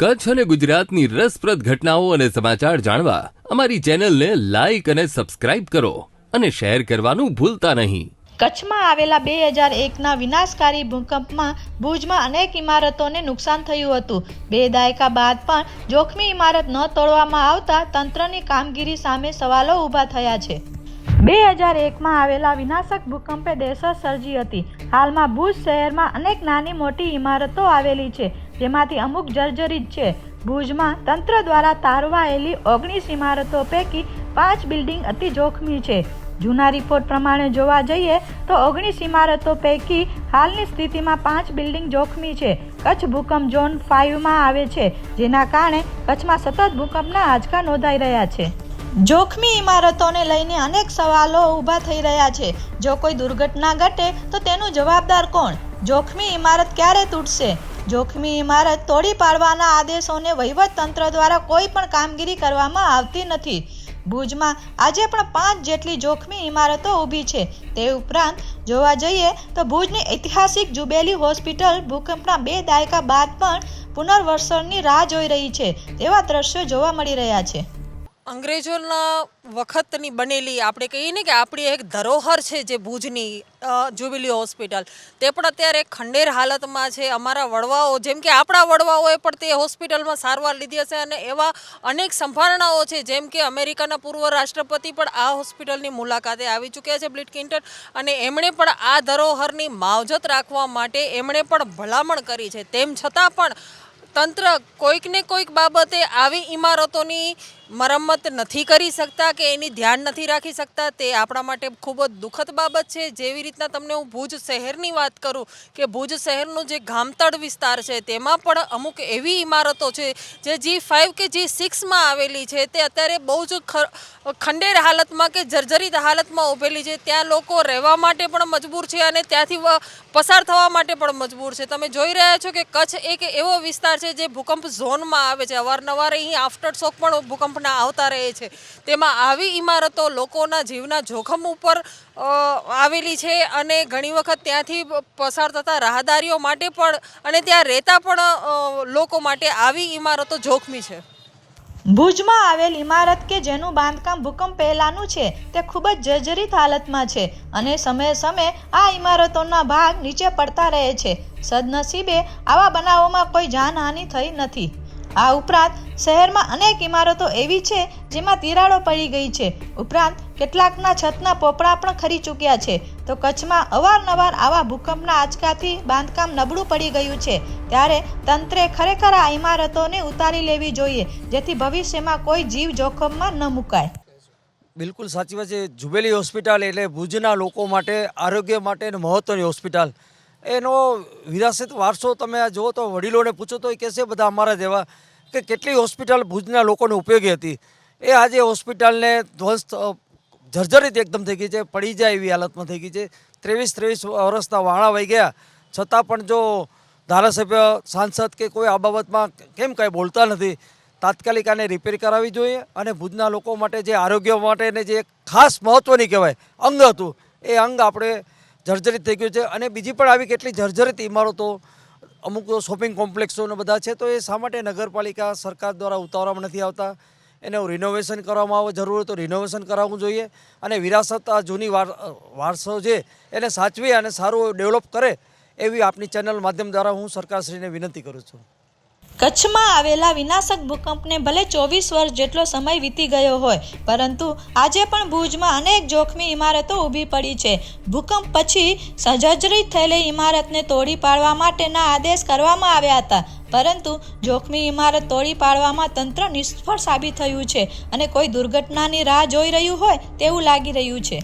કચ્છ અને ગુજરાતની રસપ્રદ ઘટનાઓ અને સમાચાર જાણવા અમારી ચેનલને લાઈક અને સબસ્ક્રાઇબ કરો અને શેર કરવાનું ભૂલતા નહીં. કચ્છમાં આવેલા બે હજાર એકના વિનાશકારી ભૂકંપમાં ભુજમાં અનેક ઇમારતોને નુકસાન થયું હતું. બે દાયકા બાદ પણ જોખમી ઇમારત ન તોડવામાં આવતા તંત્રની કામગીરી સામે સવાલો ઊભા થયા છે. બે હજાર એકમાં આવેલા વિનાશક ભૂકંપે દહેશત સર્જી હતી. હાલમાં ભુજ શહેરમાં અનેક નાની મોટી ઇમારતો આવેલી છે. જેમાંથી અમુક જર્જરિત છે. ભુજમાં તંત્ર દ્વારા તારવાયેલી ઓગણીસ ઇમારતો પૈકી પાંચ બિલ્ડિંગ અતિ જોખમી છે. જૂના રિપોર્ટ પ્રમાણે જોવા જઈએ તો ઓગણીસ ઇમારતો પૈકી હાલની સ્થિતિમાં પાંચ બિલ્ડિંગ જોખમી છે. કચ્છ ભૂકંપ ઝોન ફાઇવમાં આવે છે, જેના કારણે કચ્છમાં સતત ભૂકંપના આંચકા નોંધાઈ રહ્યા છે. જોખમી ઇમારતોને લઈને અનેક સવાલો ઊભા થઈ રહ્યા છે. જો કોઈ દુર્ઘટના ઘટે તો તેનું જવાબદાર કોણ? જોખમી ઇમારત ક્યારે તૂટશે? જોખમી ઇમારત તોડી પાડવાના આદેશોને વહીવટતંત્ર દ્વારા કોઈ પણ કામગીરી કરવામાં આવતી નથી. ભુજમાં આજે પણ પાંચ જેટલી જોખમી ઇમારતો ઊભી છે. તે ઉપરાંત જોવા જઈએ તો ભુજની ઐતિહાસિક જુબેલી હોસ્પિટલ ભૂકંપના બે દાયકા બાદ પણ પુનર્વસનની રાહ જોઈ રહી છે. તેવા દ્રશ્યો જોવા મળી રહ્યા છે. અંગ્રેજોના વખતની બનેલી આપણે કહીએ ને કે આપણી એક ધરોહર છે જે ભુજની જ્યુબિલી હોસ્પિટલ તે પણ અત્યારે ખંડેર હાલતમાં છે. અમારા વડવાઓ, જેમ કે આપણા વડવાઓએ પણ તે હોસ્પિટલમાં સારવાર લીધી હશે અને એવા અનેક સંભાવનાઓ છે. જેમ કે અમેરિકાના પૂર્વ રાષ્ટ્રપતિ પણ આ હોસ્પિટલની મુલાકાતે આવી ચૂક્યા છે બ્લિટ કિન્ટન અને એમણે પણ આ ધરોહરની માવજત રાખવા માટે એમણે પણ ભલામણ કરી છે. તેમ છતાં પણ તંત્ર કોઈક ને કોઈક બાબતે આવી ઇમારતોની મરમ્મત નથી કરી શકતા કે એની ધ્યાન નથી રાખી શકતા, તે આપણા માટે ખૂબ જ દુઃખદ બાબત છે. જેવી રીતના તમને હું ભુજ શહેરની વાત કરું કે ભુજ શહેરનું જે ગામતળ વિસ્તાર છે, તેમાં પણ અમુક એવી ઇમારતો છે જે જી ફાઇવ કે જી સિક્સમાં આવેલી છે. તે અત્યારે બહુ જ ખંડેર હાલતમાં કે જર્જરિત હાલતમાં ઊભેલી છે. ત્યાં લોકો રહેવા માટે પણ મજબૂર છે અને ત્યાંથી પસાર થવા માટે પણ મજબૂર છે. તમે જોઈ રહ્યા છો કે કચ્છ એક એવો વિસ્તાર છે જે ભૂકંપ ઝોનમાં આવે છે. અવારનવાર અહીં આફ્ટર શોક પણ ભૂકંપના આવતા રહે છે. તેમાં આવી ઇમારતો લોકોના જીવના જોખમ ઉપર આવેલી છે અને ઘણી વખત ત્યાંથી પસાર થતા રાહદારીઓ માટે પણ અને ત્યાં રહેતા પણ લોકો માટે આવી ઇમારતો જોખમી છે. ભુજમાં આવેલ ઇમારત કે જેનું બાંધકામ ભૂકંપ પહેલાનું છે, તે ખૂબ જ જર્જરિત હાલતમાં છે અને સમયે સમયે આ ઇમારતોના ભાગ નીચે પડતા રહે છે. સદનસીબે આવા બનાવોમાં કોઈ જાનહાનિ થઈ નથી. આ ઉપરાંત શહેરમાં અનેક ઇમારતો એવી છે જેમાં તિરાડો પડી ગઈ છે. ઉપરાંત કેટલાકના છતના પોપડા પણ ખરી ચૂક્યા છે. તો કચ્છમાં અવારનવાર આવા ભૂકંપના આંચકાથી બાંધકામ નબળું પડી ગયું છે. ત્યારે તંત્રે ખરેખર આ ઇમારતોને ઉતારી લેવી જોઈએ, જેથી ભવિષ્યમાં કોઈ જીવ જોખમમાં ન મુકાય. બિલકુલ સાચી વાત છે. જુબેલી હોસ્પિટલ એટલે ભુજના લોકો માટે, આરોગ્ય માટે મહત્ત્વની હોસ્પિટલ. એનો વિરાસત વારસો તમે આ જુઓ તો વડીલોને પૂછો તો એ કહેશે બધા અમારા જેવા કે કેટલી હોસ્પિટલ ભુજના લોકોને ઉપયોગી હતી. એ આજે હોસ્પિટલને ધ્વસ્ત જર્જરિત એકદમ થઈ ગઈ છે, પડી જાય એવી હાલતમાં થઈ ગઈ છે. ત્રેવીસ ત્રેવીસ વર્ષના વાળા વહી ગયા. છતાં પણ જો ધારાસભ્ય, સાંસદ કે કોઈ આ બાબતમાં કેમ કાંઈ બોલતા નથી, તાત્કાલિક આને રિપેર કરાવવી જોઈએ અને ભુજના લોકો માટે જે આરોગ્ય માટેને જે ખાસ મહત્ત્વની કહેવાય અંગ હતું, એ અંગ આપણે જર્જરિત થઈ ગયું છે અને બીજી પણ આવી કેટલી જર્જરિત ઇમારતો, અમુક શોપિંગ કોમ્પ્લેક્સો બધા છે, તો એ શા માટે નગરપાલિકા સરકાર દ્વારા ઉતારવામાં નથી આવતા? એને રિનોવેશન કરવામાં આવે, જરૂર તો રિનોવેશન કરાવવું જોઈએ અને વિરાસત આ જૂની વાર, વારસો છે એને સાચવી અને સારું ડેવલપ કરે એવી આપની ચેનલ માધ્યમ દ્વારા હું સરકારશ્રીને વિનંતી કરું છું. કચ્છમાં આવેલા વિનાશક ભૂકંપને ભલે ચોવીસ વર્ષ જેટલો સમય વીતી ગયો હોય, પરંતુ આજે પણ ભુજમાં અનેક જોખમી ઇમારતો ઊભી પડી છે. ભૂકંપ પછી સજર્જરિત થયેલી ઇમારતને તોડી પાડવા માટેના આદેશ કરવામાં આવ્યા હતા, પરંતુ જોખમી ઇમારત તોડી પાડવામાં તંત્ર નિષ્ફળ સાબિત થયું છે અને કોઈ દુર્ઘટનાની રાહ જોઈ રહ્યું હોય તેવું લાગી રહ્યું છે.